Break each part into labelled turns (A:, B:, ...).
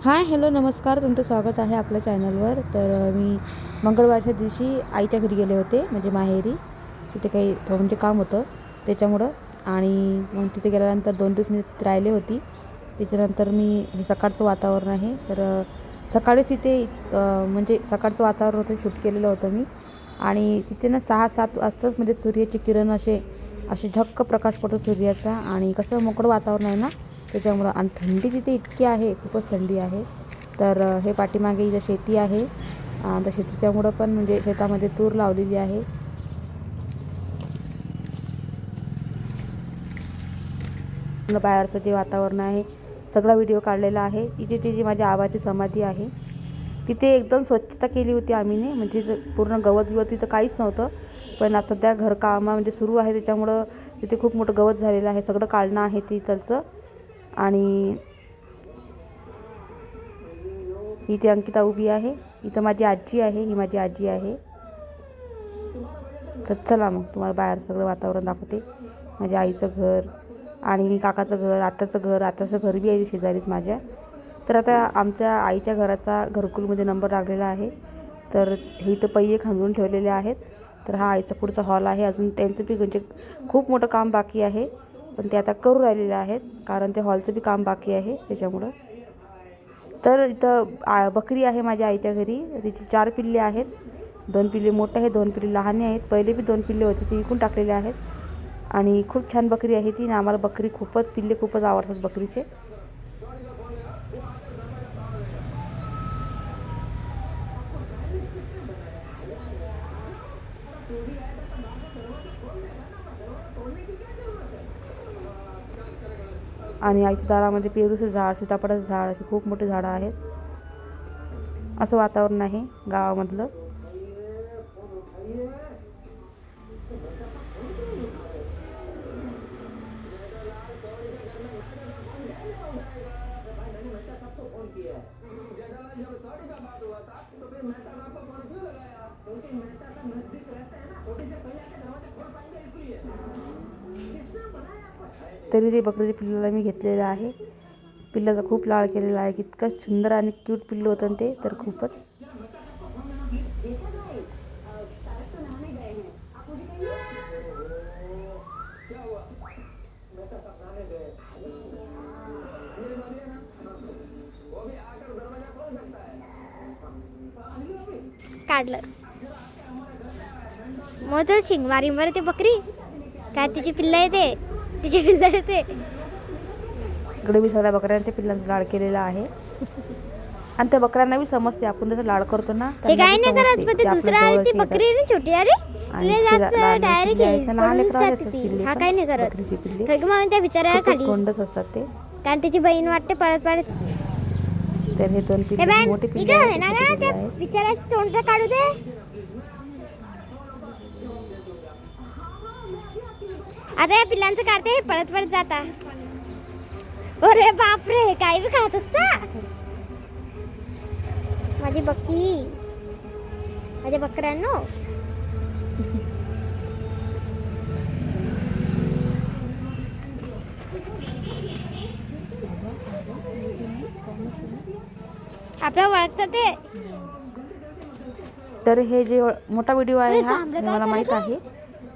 A: Hi hello नमस्कार. तुमचं स्वागत आहे आपल्या चॅनलवर. तर मी मंगळवारच्या दिवशी आईच्या घरी गेले होते म्हणजे माहेरी. तिथे काही थोडं म्हणजे काम होतं त्याच्यामुळं. आणि मग तिथे गेल्यानंतर दोन दिवस मी राहिले होती. त्याच्यानंतर मी हे सकाळचं वातावरण आहे. तर सकाळीच तिथे म्हणजे सकाळचं वातावरण होतं शूट केलेलं होतं मी. आणि तिथे ना सहा सात वाजताच म्हणजे सूर्याचे किरण असे असे झक्क प्रकाश पडतो सूर्याचा. आणि कसं मोकळं वातावरण आहे ना त्याच्यामुळं आणि थंडी तिथे इतकी आहे खूपच थंडी आहे. तर हे पाठीमागे इथं शेती आहे. तर शेतीच्यामुळं पण म्हणजे शेतामध्ये तूर लावलेली आहे. पूर्ण बाहेरचं जे वातावरण आहे. सगळा व्हिडिओ काढलेला आहे. इथे ती जी माझ्या आबाची समाधी आहे तिथे एकदम स्वच्छता केली होती आम्हीने. म्हणजे पूर्ण गवत गिवत तिथं काहीच नव्हतं. पण आता सध्या घरकामा म्हणजे सुरू आहे त्याच्यामुळं तिथे खूप मोठं गवत झालेलं आहे. सगळं काढणं आहे तिथलचं आणि इथे अंकिता उभी आहे. इथं माझी आजी आहे ही माझी आजी आहे. तर चला मग तुम्हाला बाहेर सगळं वातावरण दाखवते. माझ्या आईचं घर आणि काकाचं घर आत्याचं घर आत्याचं घर बी आहे शेजारीच माझ्या. तर आता आमच्या आईच्या घराचा घरकुलमध्ये नंबर लागलेला आहे. तर हे इथं पहिये खांदून ठेवलेले आहेत. तर हा आईचा पुढचा हॉल आहे. अजून त्यांचं बी म्हणजे खूप मोठं काम बाकी आहे. पण ते आता करू राहिलेले आहेत कारण ते हॉलचं बी काम बाकी आहे त्याच्यामुळं. तर इथं आ, बकरी आहे माझ्या आईच्या घरी तिची चार पिल्ले आहेत. दोन पिल्ले मोठे आहेत दोन पिल्ले लहाने आहेत. पहिले बी दोन पिल्ले होते ती विकून टाकलेले आहेत. आणि खूप छान बकरी आहे ती आणि आम्हाला बकरी खूपच पिल्ले खूपच आवडतात बकरीचे. आणि आईच्या दारामध्ये पेरूचं झाड सीताफळाचं झाड असे खूप मोठे झाडं आहेत. असं वातावरण आहे गावामधलं. तरी ते बकरीच्या पिल्लाला मी घेतलेलं आहे. पिल्लाचा खूप लाळ केलेला आहे. इतकं सुंदर आणि क्यूट पिल्लं होतं ते तर खूपच.
B: काढलं. मग तर शिंगमारी मर ते बकरी? काय तिची पिल्लं येते तिची पिल्लं येते
A: इकडे मी सगळ्या बकऱ्यांच्या पिल्लांचा लाड केलेला आहे. आणि त्या बकऱ्यांना बी समजते आपण जसं लाड करतो ना त्यांना
B: काय नाही करत पण ते दुसरं आली ती बकरी आहे ना छोटी आली. तिला
A: ते
B: जास्त डायरेक्ट ती हा काय नाही करत. तर मग त्या बिचाऱ्या खाली
A: कोंडच असतात ते.
B: कारण तिची बहीण वाटते पळत पळत.
A: तर हे दोन पिल्ले मोठे पिल्ले
B: आहे ना त्या बिचाऱ्याचं तोंड काढू दे. आता या पिल्लांचं काढते हे पळत पळत जाता. अरे बापरे काही बी खात असता? माझी बक्की. माझ्या बकऱ्यांनो. आपल्या ओळखतं ते.
A: तर हे जे मोठा व्हिडिओ आहे हे मला माहीत आहे.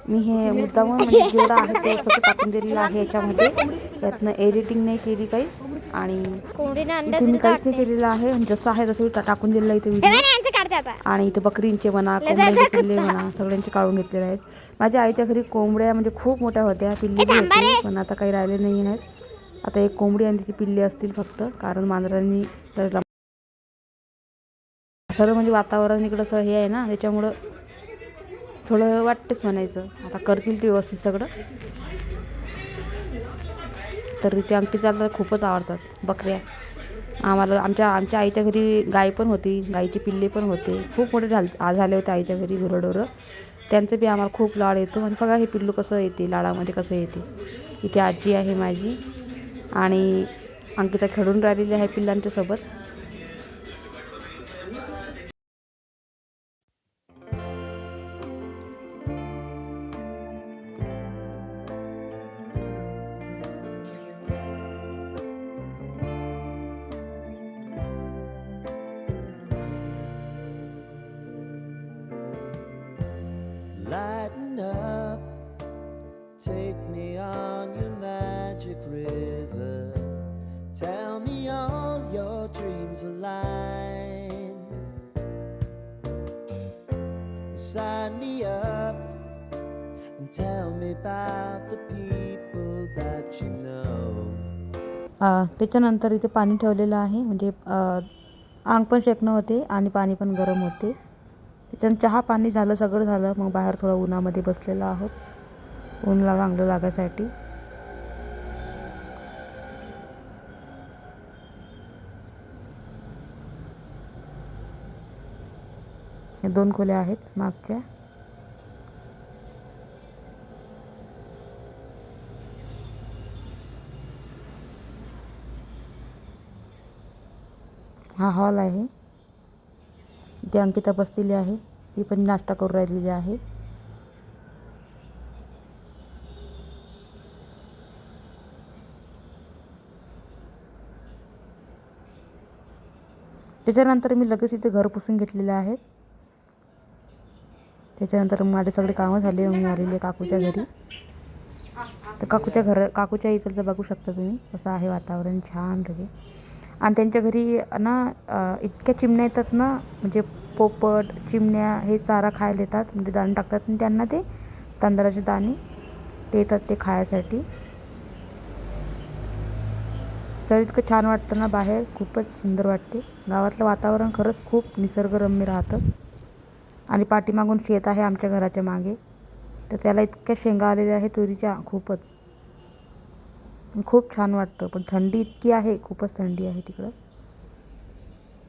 A: मी हे मुद्दामून म्हणजे जेवढं आहे ते सगळं टाकून दिलेलं आहे याच्यामध्ये. यातनं एडिटिंग नाही केली काही. आणि मी काहीच नाही केलेलं आहे. जसं आहे तसं टाकून दिलेलं आहे इथे व्हिडिओ आणि इथे बकरींचे म्हणा कोंबड्यांचे पिल्ले. म्हणा सगळ्यांचे काढून घेतलेले आहेत. माझ्या आईच्या घरी कोंबड्या म्हणजे खूप मोठ्या होत्या पिल्ले होती. पण आता काही राहिले नाही आहेत. आता एक कोंबडी आणि तिची पिल्ले असतील फक्त कारण मांजरांनी तर सर्व म्हणजे वातावरण इकडं असं हे आहे ना त्याच्यामुळं थोडं वाटतेच म्हणायचं. आता करतील ते व्यवस्थित सगळं. तर ते अंकिताला खूपच आवडतात बकऱ्या. आम्हाला आमच्या आमच्या आईच्या घरी गाय पण होती गाईचे पिल्ले पण होते. खूप मोठे झाल आज झाले होते आईच्या घरी गुरंढोरं त्यांचं बी आम्हाला खूप लाड येतो. आणि बघा हे पिल्लू कसं येते लाडामध्ये कसं येते. इथे आजी आहे माझी. आणि अंकिता खेळून राहिलेली आहे पिल्लांच्यासोबत
C: wind me up and tell me about the people that you know.
A: त्याच्यानंतर इथे पाणी ठेवलेलं आहे. म्हणजे आंग पण शेकणं होते आणि पाणी पण गरम होते. त्याच्यानं चहा पाणी झालं सगळं झालं. मग बाहेर थोडं उन्हामध्ये बसलेलं आहोत. ऊन चांगलं लागायसाठी. दोन खोल्या आहेत मागच्या. हा हॉल आहे. इथे अंकिता बसलेली आहे. ती पण नाश्ता करून राहिलेली आहे. त्याच्यानंतर मी लगेच इथे घर पुसून घेतलेले आहेत त्याच्यानंतर माझे सगळे कामं झाले मी आलेले काकूच्या घरी. तर काकूच्या घर काकूच्या इथलं बघू शकता तुम्ही कसं आहे वातावरण छान लगे आणि त्यांच्या घरी ना इतक्या चिमण्या येतात ना म्हणजे पोपट चिमण्या हे चारा खायला येतात म्हणजे दाणे टाकतात आणि त्यांना ते तांदळाचे दाणे ते येतात ते खायसाठी. तर इतकं छान वाटतं ना बाहेर खूपच सुंदर वाटते. गावातलं वातावरण खरंच खूप निसर्गरम्य राहतं. आणि पाठीमागून शेत आहे आमच्या घराच्या मागे. तर त्याला इतक्या शेंगा आलेल्या आहे तुरीच्या. खूपच. खूप छान वाटतं पण थंडी इतकी आहे खूपच थंडी आहे तिकडं.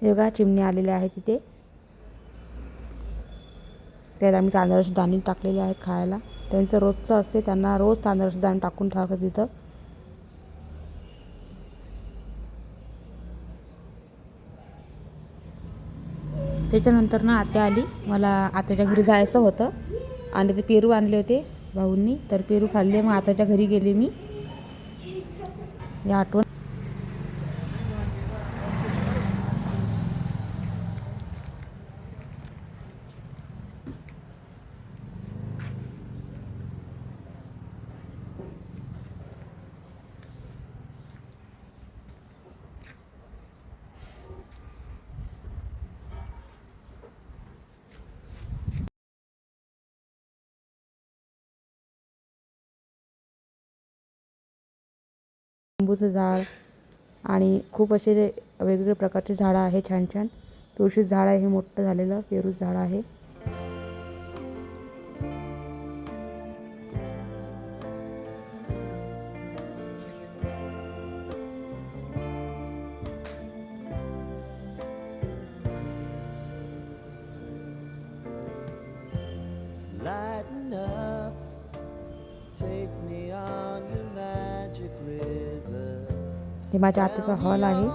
A: योगा बघा चिमण्या आलेल्या आहेत तिथे. त्याला मी तांदळाचे दाणे टाकलेले आहेत खायला. त्यांचं रोजचं असते त्यांना रोज तांदळाचे दाणे टाकून ठेवतात तिथं. त्याच्यानंतर ना आत्या आली. मला आत्याच्या घरी जायचं होतं. आणि ते पेरू आणले होते भाऊंनी. तर पेरू खाल्ले. मग आत्याच्या घरी गेले मी. या आठवण लिंबूचं झाड आणि खूप असे वेगवेगळे प्रकारचे झाडं आहे छान छान. तुळशीचं झाड आहे हे मोठं झालेलं पेरूचं झाड आहे. हे माझ्या आत्याचा हॉल आहे.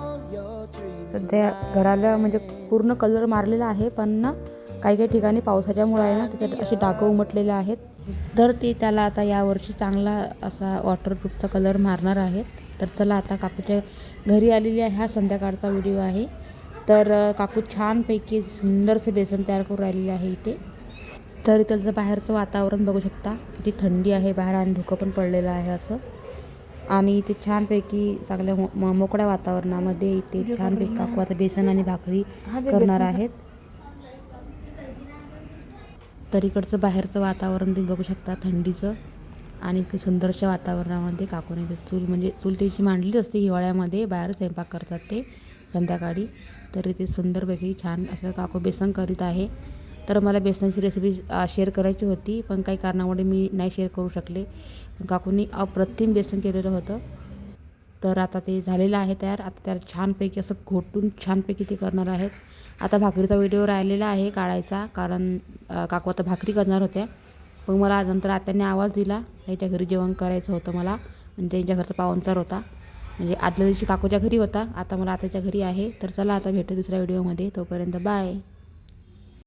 A: सध्या घराला म्हणजे पूर्ण कलर मारलेला आहे पण ना काही काही ठिकाणी पावसाच्यामुळे आहे ना त्याच्यात असे डाकं उमटलेले आहेत. तर ते त्याला आता यावर्षी चांगला असा वॉटरप्रूफचा कलर मारणार आहेत. तर चला आता काकूच्या घरी आलेली आहे. हा संध्याकाळचा व्हिडिओ आहे. तर काकू छानपैकी सुंदरसे बेसन तयार करून राहिलेले आहे इथे. तर त्याचं बाहेरचं वातावरण बघू शकता किती थंडी आहे बाहेर आणि धुकं पण पडलेलं आहे असं. आणि इथे छानपैकी चांगल्या मो- मोकळ्या वातावरणामध्ये इथे छानपैकी काकू आता बेसन आणि भाकरी करणार आहेत. तर इकडचं बाहेरचं वातावरण तुम्ही बघू शकता थंडीचं आणि इतकं सुंदरशा वातावरणामध्ये काकूने ते चूल म्हणजे चूल त्याची मांडली असते हिवाळ्यामध्ये बाहेर स्वयंपाक करतात ते संध्याकाळी. तर इथे सुंदरपैकी छान असं काकू बेसन करीत आहे. तर मला बेसनची रेसिपी शेअर करायची होती पण काही कारणामुळे मी नाही शेअर करू शकले. काकूंनी अप्रतिम बेसन केलेलं होतं. तर आता ते झालेलं आहे तयार. आता त्याला छानपैकी असं घोटून छानपैकी ते करणार आहेत. आता भाकरीचा व्हिडिओ राहिलेला आहे काढायचा कारण काकू आता भाकरी करणार होत्या. मग मला नंतर आत्याने आवाज दिला त्यांच्या घरी जेवण करायचं होतं मला म्हणजे त्यांच्या घरचा पाहुणचार होता. म्हणजे आदल्या दिवशी काकूच्या घरी होता आता मला आताच्या घरी आहे. तर चला आता भेटू दुसऱ्या व्हिडिओमध्ये तोपर्यंत बाय